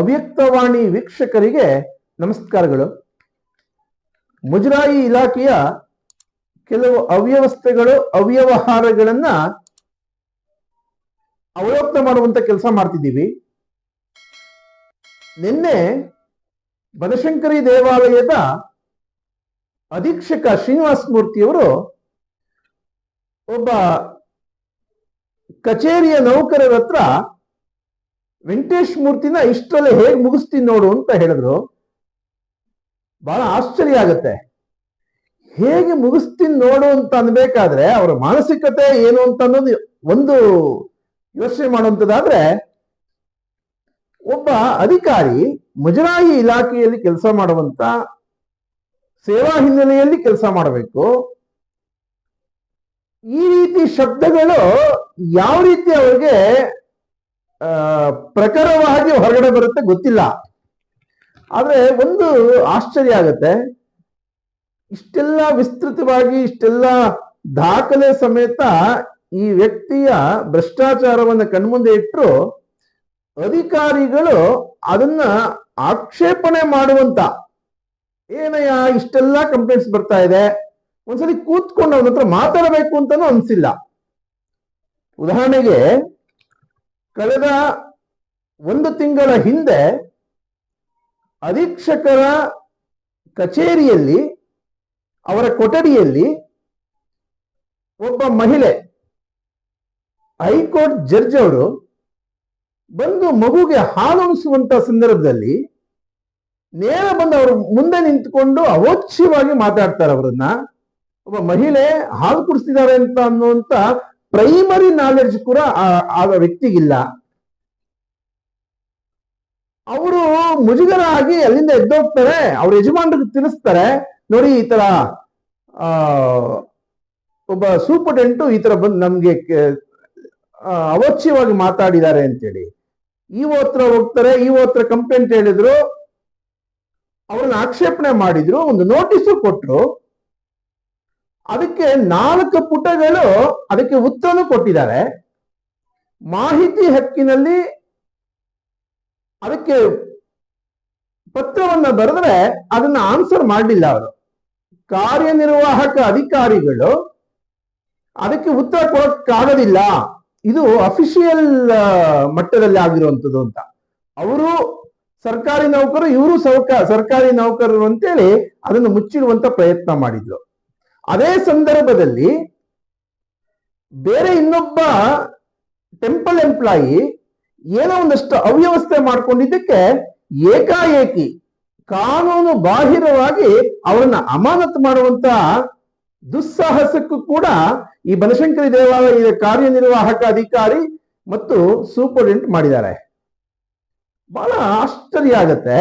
ಅವ್ಯಕ್ತವಾಣಿ ವೀಕ್ಷಕರಿಗೆ ನಮಸ್ಕಾರಗಳು. ಮುಜರಾಯಿ ಇಲಾಖೆಯ ಕೆಲವು ಅವ್ಯವಸ್ಥೆಗಳು, ಅವ್ಯವಹಾರಗಳನ್ನ ಅವಲೋಕನ ಮಾಡುವಂತ ಕೆಲಸ ಮಾಡ್ತಿದ್ದೀವಿ. ನಿನ್ನೆ ಬನಶಂಕರಿ ದೇವಾಲಯದ ಅಧೀಕ್ಷಕ ಶ್ರೀನಿವಾಸ ಮೂರ್ತಿಯವರು ಒಬ್ಬ ಕಚೇರಿಯ ನೌಕರರ ಹತ್ರ ವೆಂಕಟೇಶ್ ಮೂರ್ತಿನ ಇಷ್ಟರಲ್ಲೇ ಹೇಗೆ ಮುಗಿಸ್ತೀನಿ ನೋಡು ಅಂತ ಹೇಳಿದ್ರು. ಬಹಳ ಆಶ್ಚರ್ಯ ಆಗತ್ತೆ. ಹೇಗೆ ಮುಗಿಸ್ತೀನಿ ನೋಡು ಅಂತ ಅನ್ಬೇಕಾದ್ರೆ ಅವರ ಮಾನಸಿಕತೆ ಏನು ಅಂತ ಅನ್ನೋದು ಒಂದು ಯೋಚನೆ ಮಾಡುವಂಥದ್ದಾದ್ರೆ ಒಬ್ಬ ಅಧಿಕಾರಿ ಮುಜರಾಯಿ ಇಲಾಖೆಯಲ್ಲಿ ಕೆಲಸ ಮಾಡುವಂತ ಸೇವಾ ಹಿನ್ನೆಲೆಯಲ್ಲಿ ಕೆಲಸ ಮಾಡಬೇಕು. ಈ ರೀತಿ ಶಬ್ದಗಳು ಯಾವ ರೀತಿ ಅವರಿಗೆ ಪ್ರಖರವಾಗಿ ಹೊರಗಡೆ ಬರುತ್ತೆ ಗೊತ್ತಿಲ್ಲ. ಆದ್ರೆ ಒಂದು ಆಶ್ಚರ್ಯ ಆಗತ್ತೆ. ಇಷ್ಟೆಲ್ಲ ವಿಸ್ತೃತವಾಗಿ, ಇಷ್ಟೆಲ್ಲ ದಾಖಲೆ ಸಮೇತ ಈ ವ್ಯಕ್ತಿಯ ಭ್ರಷ್ಟಾಚಾರವನ್ನು ಕಣ್ಮುಂದೆ ಇಟ್ಟರು ಅಧಿಕಾರಿಗಳು ಅದನ್ನ ಆಕ್ಷೇಪಣೆ ಮಾಡುವಂತ. ಏನಯ್ಯ, ಇಷ್ಟೆಲ್ಲ ಕಂಪ್ಲೇಂಟ್ಸ್ ಬರ್ತಾ ಇದೆ. ಒಂದ್ಸಲಿ ಕೂತ್ಕೊಂಡು ಅವನ ಹತ್ರ ಮಾತಾಡಬೇಕು ಅಂತಾನು ಅನ್ಸಿಲ್ಲ. ಉದಾಹರಣೆಗೆ ಕಳೆದ ಒಂದು ತಿಂಗಳ ಹಿಂದೆ ಅಧೀಕ್ಷಕರ ಕಚೇರಿಯಲ್ಲಿ, ಅವರ ಕೊಠಡಿಯಲ್ಲಿ ಒಬ್ಬ ಮಹಿಳೆ, ಹೈಕೋರ್ಟ್ ಜಡ್ಜ್ ಅವರು ಬಂದು ಮಗುಗೆ ಹಾಲುಣಿಸುವಂತ ಸಂದರ್ಭದಲ್ಲಿ ನೇರ ಬಂದು ಅವರು ಮುಂದೆ ನಿಂತ್ಕೊಂಡು ಅವೋಚ್ಯವಾಗಿ ಮಾತಾಡ್ತಾರೆ ಅವರನ್ನ. ಒಬ್ಬ ಮಹಿಳೆ ಹಾಲು ಕುಡಿಸ್ತಿದ್ದಾರೆ ಅಂತ ಅನ್ನುವಂತ ಪ್ರೈಮರಿ ನಾಲೆಡ್ಜ್ ಕೂಡ ಆ- ವ್ಯಕ್ತಿಗಿಲ್ಲ. ಅವರು ಮುಜುಗರಾಗಿ ಅಲ್ಲಿಂದ ಎದ್ದೋಗ್ತಾರೆ ಅವ್ರ ಯಜಮಾನ್ರಿಗೆ ತಿಳಿಸ್ತಾರೆ, ನೋಡಿ ಈ ತರ, ಆ, ಒಬ್ಬ ಸೂಪರ್ಟೆಂಟು ಈ ತರ ಬಂದು ನಮ್ಗೆ ಅವಶ್ಯವಾಗಿ ಮಾತಾಡಿದ್ದಾರೆ ಅಂತೇಳಿ. ಈ ಹತ್ರ ಹೋಗ್ತಾರೆ, ಈ ಹತ್ರ ಕಂಪ್ಲೇಂಟ್ ಹೇಳಿದ್ರು, ಅವ್ರನ್ನ ಆಕ್ಷೇಪಣೆ ಮಾಡಿದ್ರು, ಒಂದು ನೋಟಿಸು ಕೊಟ್ರು. ಅದಕ್ಕೆ ನಾಲ್ಕು ಪುಟಗಳು ಅದಕ್ಕೆ ಉತ್ತರನು ಕೊಟ್ಟಿದ್ದಾರೆ. ಮಾಹಿತಿ ಹಕ್ಕಿನಲ್ಲಿ ಅದಕ್ಕೆ ಪತ್ರವನ್ನ ಬರೆದ್ರೆ ಅದನ್ನ ಆನ್ಸರ್ ಮಾಡಲಿಲ್ಲ ಅವರು. ಕಾರ್ಯನಿರ್ವಾಹಕ ಅಧಿಕಾರಿಗಳು ಅದಕ್ಕೆ ಉತ್ತರ ಕೊಡಕ್ಕಾಗೋದಿಲ್ಲ. ಇದು ಅಫಿಷಿಯಲ್ ಮಟ್ಟದಲ್ಲಿ ಆಗಿರುವಂಥದ್ದು ಅಂತ. ಅವರು ಸರ್ಕಾರಿ ನೌಕರು, ಇವರು ಸರ್ಕಾರಿ ನೌಕರರು ಅಂತೇಳಿ ಅದನ್ನು ಮುಚ್ಚಿಡುವಂತ ಪ್ರಯತ್ನ ಮಾಡಿದ್ರು. ಅದೇ ಸಂದರ್ಭದಲ್ಲಿ ಬೇರೆ ಇನ್ನೊಬ್ಬ ಟೆಂಪಲ್ ಎಂಪ್ಲಾಯಿ ಏನೋ ಒಂದಷ್ಟು ಅವ್ಯವಸ್ಥೆ ಮಾಡ್ಕೊಂಡಿದ್ದಕ್ಕೆ ಏಕಾಏಕಿ ಕಾನೂನು ಬಾಹಿರವಾಗಿ ಅವರನ್ನ ಅಮಾನತ್ ಮಾಡುವಂತ ದುಸ್ಸಾಹಸಕ್ಕೂ ಕೂಡ ಈ ಬನಶಂಕರಿ ದೇವಾಲಯದ ಕಾರ್ಯನಿರ್ವಾಹಕ ಅಧಿಕಾರಿ ಮತ್ತು ಸೂಪರಿಂಟೆಂಟ್ ಮಾಡಿದ್ದಾರೆ. ಬಹಳ ಆಶ್ಚರ್ಯ ಆಗತ್ತೆ.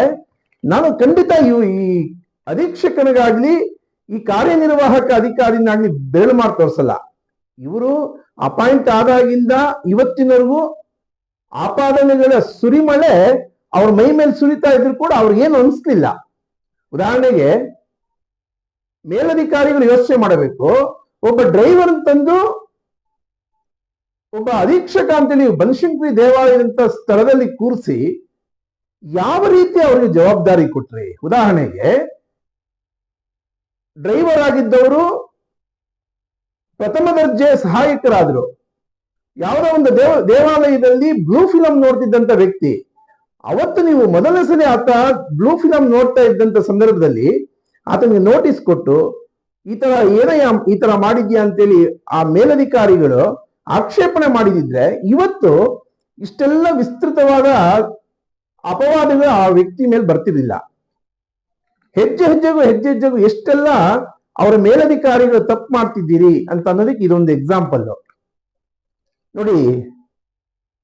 ನಾನು ಖಂಡಿತ ಈ ಅಧೀಕ್ಷಕನಿಗಾಗ್ಲಿ ಈ ಕಾರ್ಯನಿರ್ವಾಹಕ ಅಧಿಕಾರಿಯನ್ನಾಗಿ ಬೆರಳು ಮಾಡಿ ತೋರಿಸಲ್ಲ. ಇವರು ಅಪಾಯಿಂಟ್ ಆದಾಗಿಂದ ಇವತ್ತಿನವರೆಗೂ ಆಪಾದನೆಗಳ ಸುರಿಮಳೆ ಅವ್ರ ಮೈ ಮೇಲೆ ಸುರಿತಾ ಇದ್ರು ಕೂಡ ಅವ್ರಿಗೇನು ಅನಿಸ್ಲಿಲ್ಲ. ಉದಾಹರಣೆಗೆ ಮೇಲಧಿಕಾರಿಗಳು ಯೋಚನೆ ಮಾಡಬೇಕು, ಒಬ್ಬ ಡ್ರೈವರ್ ತಂದು ಒಬ್ಬ ಅಧೀಕ್ಷಕ ಅಂತೇಳಿ ಬನಶಂಕರಿ ದೇವಾಲಯದಂತ ಸ್ಥಳದಲ್ಲಿ ಕೂರಿಸಿ ಯಾವ ರೀತಿ ಅವರಿಗೆ ಜವಾಬ್ದಾರಿ ಕೊಟ್ರಿ? ಉದಾಹರಣೆಗೆ ಡ್ರೈವರ್ ಆಗಿದ್ದವರು ಪ್ರಥಮ ದರ್ಜೆ ಸಹಾಯಕರಾದರು. ಯಾವುದೋ ಒಂದು ದೇವ, ದೇವಾಲಯದಲ್ಲಿ ಬ್ಲೂ ಫಿಲಂ ನೋಡ್ತಿದ್ದಂತ ವ್ಯಕ್ತಿ. ಅವತ್ತು ನೀವು ಮೊದಲನೇ ಸಲ ಆತ ಬ್ಲೂ ಫಿಲಂ ನೋಡ್ತಾ ಇದ್ದಂತ ಸಂದರ್ಭದಲ್ಲಿ ಆತನಿಗೆ ನೋಟಿಸ್ ಕೊಟ್ಟು, ಈ ತರ ಏನೇ ಈ ತರ ಮಾಡಿದ್ಯಾ ಅಂತೇಳಿ ಆ ಮೇಲಧಿಕಾರಿಗಳು ಆಕ್ಷೇಪಣೆ ಮಾಡಿದಿದ್ರೆ ಇವತ್ತು ಇಷ್ಟೆಲ್ಲ ವಿಸ್ತೃತವಾದ ಅಪವಾದಗಳು ಆ ವ್ಯಕ್ತಿ ಮೇಲೆ ಬರ್ತಿರ್ಲಿಲ್ಲ. ಹೆಜ್ಜೆ ಹೆಜ್ಜೆಗೂ ಹೆಜ್ಜೆ ಹೆಜ್ಜೆಗೂ ಎಷ್ಟೆಲ್ಲ ಅವರ ಮೇಲಧಿಕಾರಿಗಳು ತಪ್ಪು ಮಾಡ್ತಿದ್ದೀರಿ ಅಂತ ಅನ್ನೋದಕ್ಕೆ ಇದೊಂದು ಎಕ್ಸಾಂಪಲ್ ನೋಡಿ,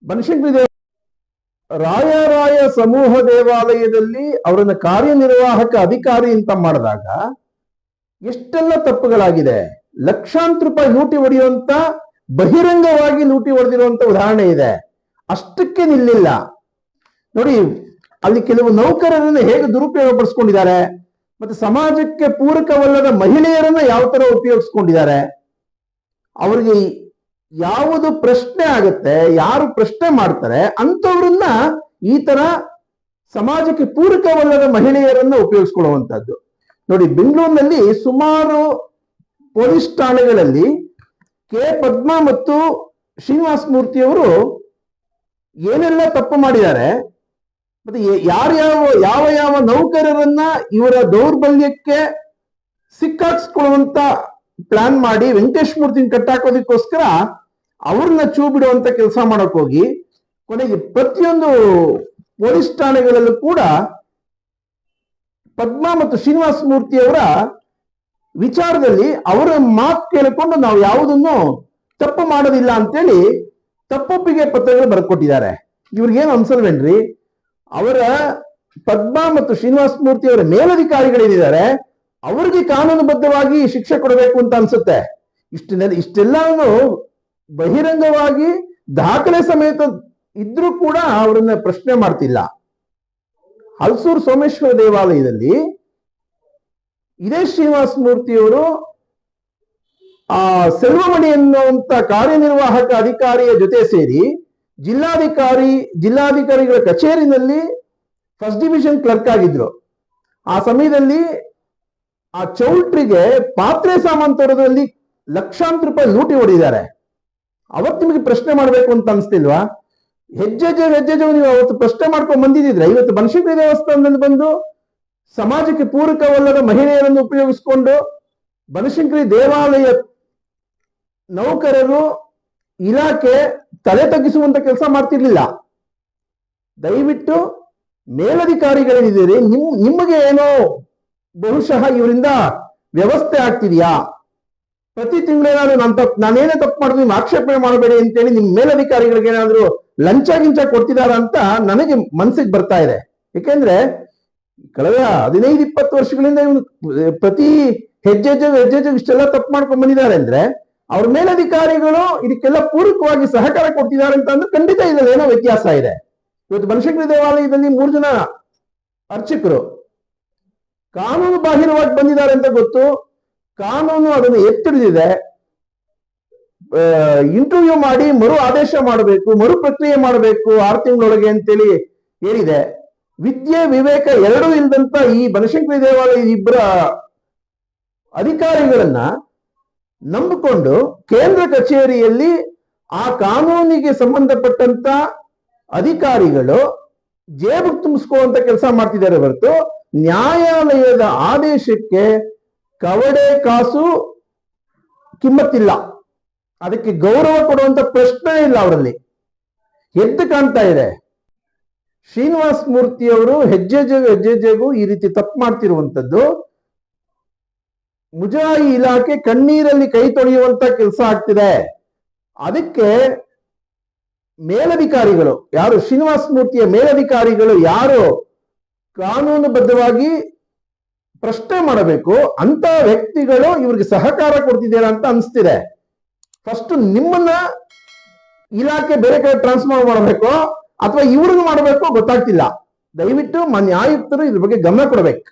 ಬನಶಂಕರಿ ದೇವ ರಾಯರಾಯ ಸಮೂಹ ದೇವಾಲಯದಲ್ಲಿ ಅವರನ್ನ ಕಾರ್ಯನಿರ್ವಾಹಕ ಅಧಿಕಾರಿ ಅಂತ ಮಾಡಿದಾಗ ಎಷ್ಟೆಲ್ಲ ತಪ್ಪುಗಳಾಗಿದೆ. ಲಕ್ಷಾಂತರ ರೂಪಾಯಿ ಲೂಟಿ ಹೊಡೆಯುವಂತ, ಬಹಿರಂಗವಾಗಿ ಲೂಟಿ ಹೊಡೆದಿರುವಂತ ಉದಾಹರಣೆ ಇದೆ. ಅಷ್ಟಕ್ಕೆ ನಿಲ್ಲಿಲ್ಲ. ನೋಡಿ, ಅಲ್ಲಿ ಕೆಲವು ನೌಕರರನ್ನು ಹೇಗೆ ದುರುಪಯೋಗ ಪಡಿಸ್ಕೊಂಡಿದ್ದಾರೆ ಮತ್ತೆ ಸಮಾಜಕ್ಕೆ ಪೂರಕವಲ್ಲದ ಮಹಿಳೆಯರನ್ನ ಯಾವ ತರ ಉಪಯೋಗಿಸ್ಕೊಂಡಿದ್ದಾರೆ? ಅವರಿಗೆ ಯಾವುದು ಪ್ರಶ್ನೆ ಆಗುತ್ತೆ, ಯಾರು ಪ್ರಶ್ನೆ ಮಾಡ್ತಾರೆ ಅಂತವ್ರನ್ನ ಈ ತರ ಸಮಾಜಕ್ಕೆ ಪೂರಕವಲ್ಲದ ಮಹಿಳೆಯರನ್ನ ಉಪಯೋಗಿಸ್ಕೊಳ್ಳುವಂತದ್ದು ನೋಡಿ, ಬೆಂಗಳೂರಿನಲ್ಲಿ ಸುಮಾರು ಪೊಲೀಸ್ ಠಾಣೆಗಳಲ್ಲಿ ಕೆ ಪದ್ಮ ಮತ್ತು ಶ್ರೀನಿವಾಸ ಮೂರ್ತಿಯವರು ಏನೆಲ್ಲ ತಪ್ಪು ಮಾಡಿದ್ದಾರೆ ಮತ್ತೆ ಯಾರ್ಯಾವ ಯಾವ ಯಾವ ನೌಕರರನ್ನ ಇವರ ದೌರ್ಬಲ್ಯಕ್ಕೆ ಸಿಕ್ಕಾಕ್ಸ್ಕೊಳ್ಳುವಂತ ಪ್ಲಾನ್ ಮಾಡಿ ವೆಂಕಟೇಶ್ ಮೂರ್ತಿನ ಕಟ್ಟಾಕೋದಕ್ಕೋಸ್ಕರ ಅವ್ರನ್ನ ಚೂ ಬಿಡುವಂತ ಕೆಲಸ ಮಾಡಕ್ ಹೋಗಿ, ಕೊನೆಗೆ ಪ್ರತಿಯೊಂದು ಪೊಲೀಸ್ ಠಾಣೆಗಳಲ್ಲೂ ಕೂಡ ಪದ್ಮ ಮತ್ತು ಶ್ರೀನಿವಾಸ ಮೂರ್ತಿ ಅವರ ವಿಚಾರದಲ್ಲಿ ಅವರ ಮಾತು ಕೇಳಿಕೊಂಡು ನಾವು ಯಾವುದನ್ನು ತಪ್ಪು ಮಾಡೋದಿಲ್ಲ ಅಂತೇಳಿ ತಪ್ಪೊಪ್ಪಿಗೆ ಪತ್ರಗಳು ಬರ್ಕೊಟ್ಟಿದ್ದಾರೆ. ಇವ್ರಿಗೇನು ಅನ್ಸಲ್ವೇನ್ರಿ? ಅವರ ಪದ್ಮಾ ಮತ್ತು ಶ್ರೀನಿವಾಸ ಮೂರ್ತಿ ಅವರ ಮೇಲಧಿಕಾರಿಗಳೇನಿದ್ದಾರೆ ಅವರಿಗೆ ಕಾನೂನುಬದ್ಧವಾಗಿ ಶಿಕ್ಷೆ ಕೊಡಬೇಕು ಅಂತ ಅನ್ಸುತ್ತೆ. ಇಷ್ಟನ್ನೆಲ್ಲ, ಇಷ್ಟೆಲ್ಲಾನು ಬಹಿರಂಗವಾಗಿ ದಾಖಲೆ ಸಮೇತ ಇದ್ರೂ ಕೂಡ ಅವರನ್ನ ಪ್ರಶ್ನೆ ಮಾಡ್ತಿಲ್ಲ. ಹಲ್ಸೂರು ಸೋಮೇಶ್ವರ ದೇವಾಲಯದಲ್ಲಿ ಇದೇ ಶ್ರೀನಿವಾಸ ಮೂರ್ತಿಯವರು ಆ ಸೆಲ್ವಮಣಿ ಎನ್ನುವಂತ ಕಾರ್ಯನಿರ್ವಾಹಕ ಅಧಿಕಾರಿಯ ಜೊತೆ ಸೇರಿ ಜಿಲ್ಲಾಧಿಕಾರಿ, ಜಿಲ್ಲಾಧಿಕಾರಿಗಳ ಕಚೇರಿನಲ್ಲಿ ಫಸ್ಟ್ ಡಿವಿಷನ್ ಕ್ಲರ್ಕ್ ಆಗಿದ್ರು. ಆ ಸಮಯದಲ್ಲಿ ಆ ಚೌಲ್ಟ್ರಿಗೆ ಪಾತ್ರೆ ಸಾಮಾನು ತೋರೋದ್ರಲ್ಲಿ ಲಕ್ಷಾಂತರ ರೂಪಾಯಿ ಲೂಟಿ ಹೊಡಿದ್ದಾರೆ. ಅವತ್ತು ನಿಮಗೆ ಪ್ರಶ್ನೆ ಮಾಡಬೇಕು ಅಂತ ಅನ್ಸ್ತಿಲ್ವಾ? ಹೆಜ್ಜೆ ಹೆಜ್ಜೆ ನೀವು ಅವತ್ತು ಪ್ರಶ್ನೆ ಮಾಡ್ಕೊಂಡು ಬಂದಿದ್ರೆ ಇವತ್ತು ಬನಶಂಕರಿ ದೇವಸ್ಥಾನದಲ್ಲಿ ಬಂದು ಸಮಾಜಕ್ಕೆ ಪೂರಕವಲ್ಲದ ಮಹಿಳೆಯರನ್ನು ಉಪಯೋಗಿಸಿಕೊಂಡು ಬನಶಂಕರಿ ದೇವಾಲಯ ನೌಕರರು ಇಲಾಖೆ ತಲೆ ತಗ್ಗಿಸುವಂತ ಕೆಲಸ ಮಾಡ್ತಿರ್ಲಿಲ್ಲ. ದಯವಿಟ್ಟು ಮೇಲಧಿಕಾರಿಗಳೇನಿದ್ದೀರಿ? ನಿಮ್, ನಿಮಗೆ ಏನೋ ಬಹುಶಃ ಇವರಿಂದ ವ್ಯವಸ್ಥೆ ಆಗ್ತಿದೆಯಾ? ಪ್ರತಿ ತಿಂಗಳೇನಾದ್ರೂ ನಾನು ತಪ್ಪು ನಾನೇನೇ ತಪ್ಪು ಮಾಡಿದ್ರು ನಿಮ್ಮ ಆಕ್ಷೇಪಣೆ ಮಾಡಬೇಡಿ ಅಂತೇಳಿ ನಿಮ್ ಮೇಲಧಿಕಾರಿಗಳಿಗೆ ಏನಾದ್ರು ಲಂಚ ಗಿಂಚ ಕೊಡ್ತಿದಾರ ಅಂತ ನನಗೆ ಮನ್ಸಿಗೆ ಬರ್ತಾ ಇದೆ. ಯಾಕೆಂದ್ರೆ ಕಳೆದ ಹದಿನೈದು, ಇಪ್ಪತ್ತು ವರ್ಷಗಳಿಂದ ಇವನು ಪ್ರತಿ ಹೆಜ್ಜೆ ಹೆಜ್ಜೆ ಹೆಜ್ಜೆ ಇಷ್ಟೆಲ್ಲ ತಪ್ಪು ಮಾಡ್ಕೊಂಡ್ ಬಂದಿದ್ದಾರೆ ಅಂದ್ರೆ ಅವ್ರ ಮೇಲಧಿಕಾರಿಗಳು ಇದಕ್ಕೆಲ್ಲ ಪೂರಕವಾಗಿ ಸಹಕಾರ ಕೊಡ್ತಿದ್ದಾರೆ ಅಂತ ಅಂದ್ರೆ ಖಂಡಿತ ಇದ್ರಲ್ಲಿ ಏನೋ ವ್ಯತ್ಯಾಸ ಇದೆ. ಇವತ್ತು ಬನಶಂಕರಿ ದೇವಾಲಯದಲ್ಲಿ ಮೂರು ಜನ ಅರ್ಚಕರು. ಕಾನೂನು ಬಾಹಿರವಾಗಿ ಬಂದಿದ್ದಾರೆ ಅಂತ ಗೊತ್ತು. ಕಾನೂನು ಅದನ್ನು ಎತ್ತಿಡಿದಿದೆ ಇಂಟರ್ವ್ಯೂ ಮಾಡಿ ಮರು ಆದೇಶ ಮಾಡಬೇಕು, ಮರು ಪ್ರಕ್ರಿಯೆ ಮಾಡಬೇಕು ಆರು ತಿಂಗಳೊಳಗೆ ಅಂತೇಳಿ ಹೇಳಿದೆ ವಿದ್ಯೆ, ವಿವೇಕ ಎರಡೂ ಇಲ್ದಂತ ಈ ಬನಶಂಕರಿ ದೇವಾಲಯ ಇಬ್ಬರ ಅಧಿಕಾರಿಗಳನ್ನ ನಂಬಿಕೊಂಡು ಕೇಂದ್ರ ಕಚೇರಿಯಲ್ಲಿ ಆ ಕಾನೂನಿಗೆ ಸಂಬಂಧಪಟ್ಟಂತ ಅಧಿಕಾರಿಗಳು ಜೇಬು ತುಂಬಿಸ್ಕೋಂತ ಕೆಲಸ ಮಾಡ್ತಿದ್ದಾರೆ ಹೊರತು ನ್ಯಾಯಾಲಯದ ಆದೇಶಕ್ಕೆ ಕವಡೆ ಕಾಸು ಕಿಮ್ಮತ್ತಿಲ್ಲ. ಅದಕ್ಕೆ ಗೌರವ ಕೊಡುವಂತ ಪ್ರಶ್ನೆ ಇಲ್ಲ ಅವರಲ್ಲಿ. ಎದ್ದು ಕಾಣ್ತಾ ಇದೆ. ಶ್ರೀನಿವಾಸ ಮೂರ್ತಿಯವರು ಹೆಜ್ಜೆ ಹೆಜ್ಜೆ ಹೆಜ್ಜೆಗೂ ಈ ರೀತಿ ತಪ್ಪು ಮಾಡ್ತಿರುವಂತದ್ದು ಮುಜರಾಯಿ ಇಲಾಖೆ ಕಣ್ಣೀರಲ್ಲಿ ಕೈ ತೊಳೆಯುವಂತ ಕೆಲಸ ಆಗ್ತಿದೆ. ಅದಕ್ಕೆ ಮೇಲಧಿಕಾರಿಗಳು, ಯಾರು ಶ್ರೀನಿವಾಸ ಮೂರ್ತಿಯ ಮೇಲಧಿಕಾರಿಗಳು ಯಾರು ಕಾನೂನುಬದ್ಧವಾಗಿ ಪ್ರಶ್ನೆ ಮಾಡಬೇಕು, ಅಂತ ವ್ಯಕ್ತಿಗಳು ಇವ್ರಿಗೆ ಸಹಕಾರ ಕೊಡ್ತಿದ್ದೀರಾ ಅಂತ ಅನಿಸ್ತಿದೆ. ಫಸ್ಟ್ ನಿಮ್ಮನ್ನ ಇಲಾಖೆ ಬೇರೆ ಕಡೆ ಟ್ರಾನ್ಸ್ಫರ್ ಮಾಡಬೇಕು, ಅಥವಾ ಇವ್ರಿಗೆ ಮಾಡಬೇಕು ಗೊತ್ತಾಗ್ತಿಲ್ಲ. ದಯವಿಟ್ಟು ಮಾನ್ಯ ಆಯುಕ್ತರು ಇದ್ರ ಬಗ್ಗೆ ಗಮನ ಕೊಡಬೇಕು.